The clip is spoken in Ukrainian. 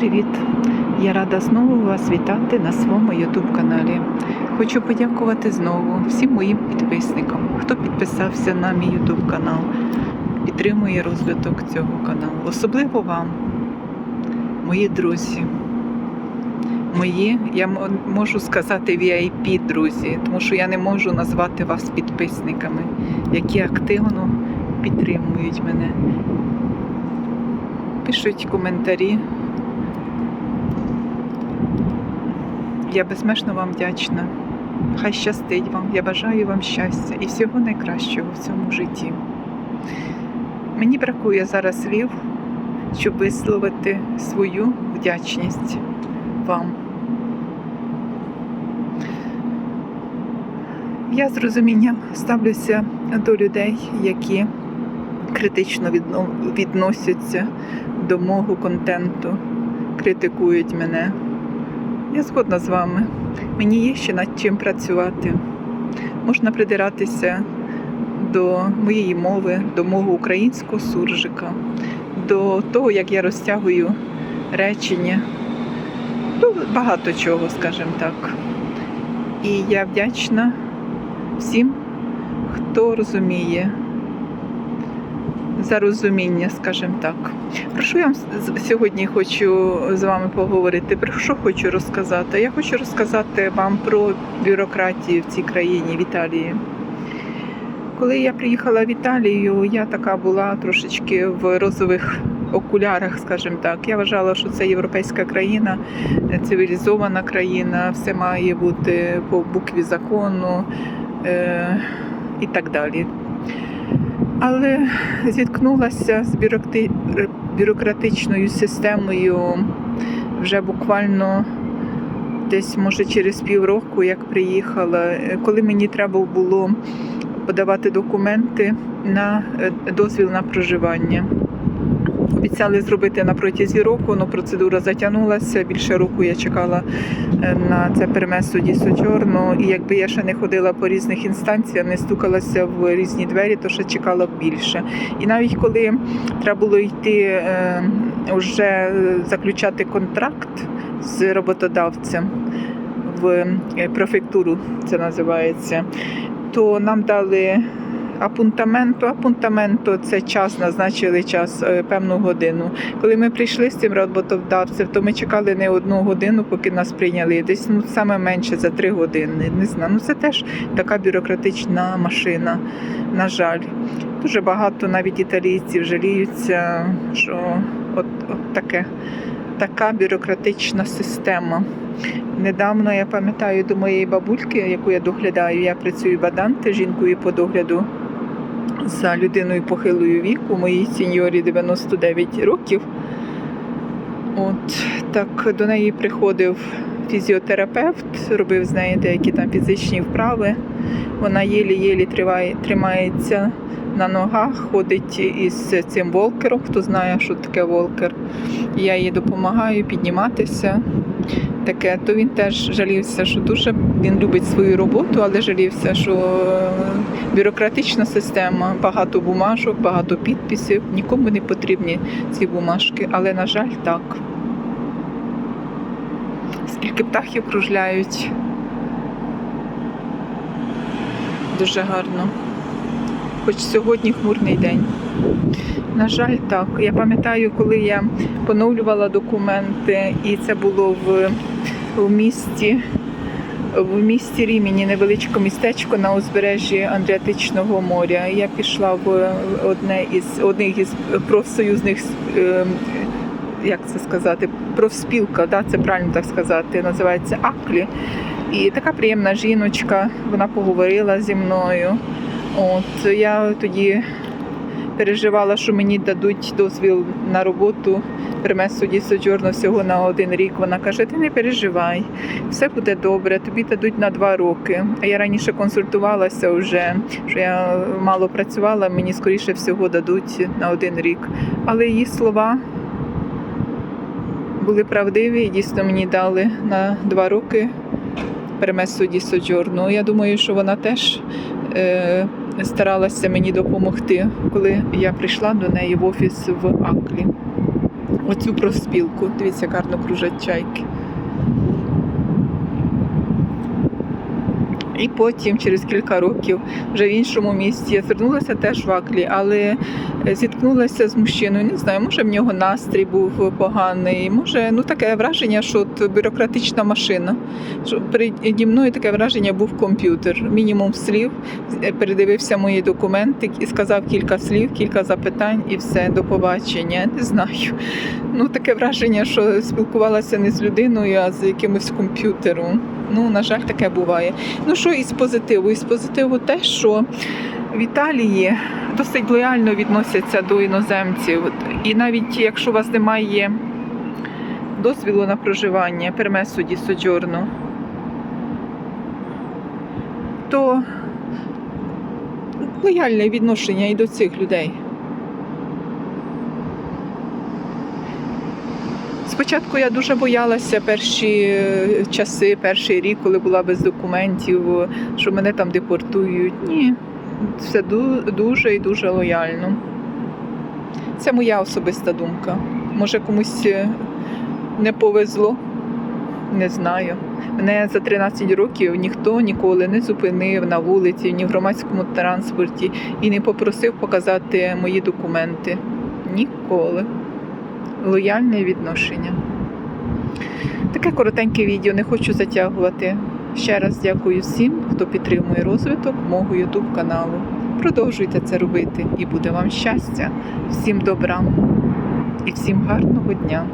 Привіт! Я рада знову вас вітати на своєму YouTube каналі. Хочу подякувати знову всім моїм підписникам, хто підписався на мій YouTube канал, підтримує розвиток цього каналу. Особливо вам, мої друзі. Мої, я можу сказати VIP друзі, тому що я не можу назвати вас підписниками, які активно підтримують мене. Пишуть коментарі. Я безмежно вам вдячна. Хай щастить вам. Я бажаю вам щастя і всього найкращого в цьому житті. Мені бракує зараз слів, щоб висловити свою вдячність вам. Я з розумінням ставлюся до людей, які критично відносяться до мого контенту, критикують мене. Я згодна з вами. Мені є ще над чим працювати. Можна придиратися до моєї мови, до мого українського суржика, до того, як я розтягую речення, до багато чого, скажімо так. І я вдячна всім, хто розуміє за розуміння, скажімо так. Про що я вам сьогодні хочу з вами поговорити? Про що хочу розказати? Я хочу розказати вам про бюрократію в цій країні, в Італії. Коли я приїхала в Італію, я така була трошечки в розових окулярах, скажімо так. Я вважала, що це європейська країна, цивілізована країна, все має бути по букві закону е- і так далі. Але зіткнулася з бюрокти- бюрократичною системою вже буквально десь, може, через півроку, як приїхала, коли мені треба було подавати документи на е, дозвіл на проживання. Обіцяли зробити на протязі року, але процедура затягнулася. Більше року я чекала е, на це пермесо ді Сочорно. І якби я ще не ходила по різних інстанціях, не стукалася в різні двері, то ще чекала б більше. І навіть коли треба було йти е, вже заключати контракт з роботодавцем в е, префектуру, це називається, то нам дали апунтаменто. Апунтаменто це час, назначили час е, певну годину. Коли ми прийшли з цим роботодавцем, то ми чекали не одну годину, поки нас прийняли. Десь ну саме менше за три години. Не знаю. Ну це теж така бюрократична машина. На жаль, дуже багато навіть італійців жаліються, що от, от таке, така бюрократична система. Недавно я пам'ятаю до моєї бабульки, яку я доглядаю, я працюю баданте, жінкою по догляду за людиною похилою віку, моїй сіньорі 99 років. От так до неї приходив фізіотерапевт, робив з нею деякі там фізичні вправи. Вона єлі-єлі тримається на ногах, ходить із цим волкером. Хто знає, що таке волкер. Я їй допомагаю підніматися. Таке, то він теж жалівся, що дуже він любить свою роботу, але жалівся, що е, бюрократична система, багато бумажок, багато підписів, нікому не потрібні ці бумажки, але на жаль, так. Скільки птахів кружляють. Дуже гарно. Хоч сьогодні хмурний день. На жаль, так. Я пам'ятаю, коли я поновлювала документи, і це було в, в місті. В місті Рімені невеличке містечко на узбережжі Адріатичного моря. Я пішла в одне із одних із профсоюзних е, як це сказати, профспілка, да, це правильно так сказати, називається Аклі. І така приємна жіночка, вона поговорила зі мною. От я тоді переживала, що мені дадуть дозвіл на роботу примесу ді Соджорно всього на один рік. Вона каже: ти не переживай, все буде добре, тобі дадуть на два роки. А я раніше консультувалася вже, що я мало працювала, мені скоріше всього дадуть на один рік. Але її слова були правдиві і дійсно мені дали на два роки перемесу ді Соджорну. Я думаю, що вона теж. Е- старалася мені допомогти, коли я прийшла до неї в офіс в Аклі. оцю профспілку. Дивіться, як гарно кружать чайки. І потім, через кілька років, вже в іншому місті, я звернулася теж в Аклі, але е, зіткнулася з мужчиною. Не знаю, може в нього настрій був поганий, може, ну таке враження, що от бюрократична машина. Що переді мною таке враження був комп'ютер. Мінімум слів, е, передивився мої документи і сказав кілька слів, кілька запитань і все, до побачення. Не знаю. Ну, таке враження, що спілкувалася не з людиною, а з якимось комп'ютером. Ну, на жаль, таке буває. Ну що із позитиву? Із позитиву те, що в Італії досить лояльно відносяться до іноземців. І навіть якщо у вас немає дозвілу на проживання, пермесу ді соджорно, то лояльне відношення і до цих людей. Спочатку я дуже боялася перші е, часи, перший рік, коли була без документів, що мене там депортують. Ні, все дуже і дуже лояльно. Це моя особиста думка. Може комусь е, не повезло, не знаю. Мене за 13 років ніхто ніколи не зупинив на вулиці, ні в громадському транспорті і не попросив показати мої документи. Ніколи лояльне відношення. Таке коротеньке відео, не хочу затягувати. Ще раз дякую всім, хто підтримує розвиток мого YouTube каналу. Продовжуйте це робити і буде вам щастя, всім добра і всім гарного дня!